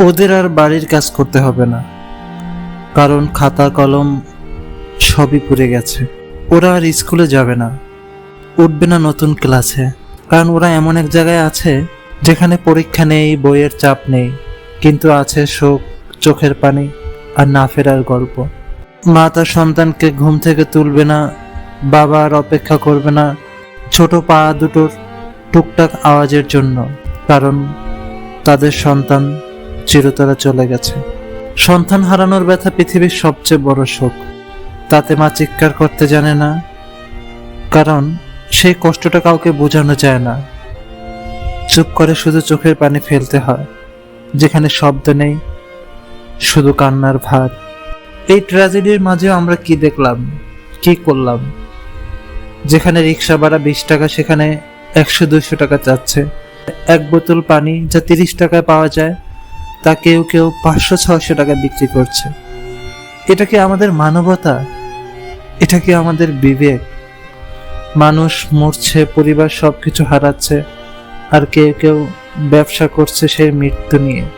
ওদের আর বাড়ির কাজ করতে হবে না। কারণ খাতা, কলম সবই পুড়ে গেছে। ওরা আর স্কুলে যাবে না। উঠবে না নতুন ক্লাসে। কারণ ওরা এমন এক জায়গায় আছে যেখানে পরীক্ষা নেই, বইয়ের চাপ নেই, কিন্তু আছে শোক, চোখের পানি আর না ফেরার গল্প। মা তার সন্তানকে ঘুম থেকে তুলবে না, বাবা আর অপেক্ষা করবে না ছোট পা দুটোর টুকটাক আওয়াজের জন্য। কারণ তাদের সন্তান চিরতরে চলে গেছে। সন্তান হারানোর ব্যথা পৃথিবীর সবচেয়ে বড় শোক। তাতে মা চিৎকার করতে জানে না, কারণ সেই কষ্টটা কাউকে বোঝানো যায় না। চুপ করে শুধু চোখের পানি ফেলতে হয়, যেখানে শব্দ নেই, শুধু কান্নার ভার। এই ট্র্যাজেডির মাঝেও আমরা কি দেখলাম, কি করলাম? যেখানে রিক্সা ভাড়া বিশ টাকা, সেখানে একশো দুশো টাকা চাচ্ছে এক বোতল পানি যা তিরিশ টাকায় পাওয়া যায় তা কেউ কেউ পাঁচশো, ছয়শো টাকা বিক্রি করছে। এটা কি আমাদের মানবতা? এটা কি আমাদের বিবেক? মানুষ মরছে, পরিবার সবকিছু হারাচ্ছে, আর কেউ কেউ ব্যবসা করছে সেই মৃত্যু নিয়ে।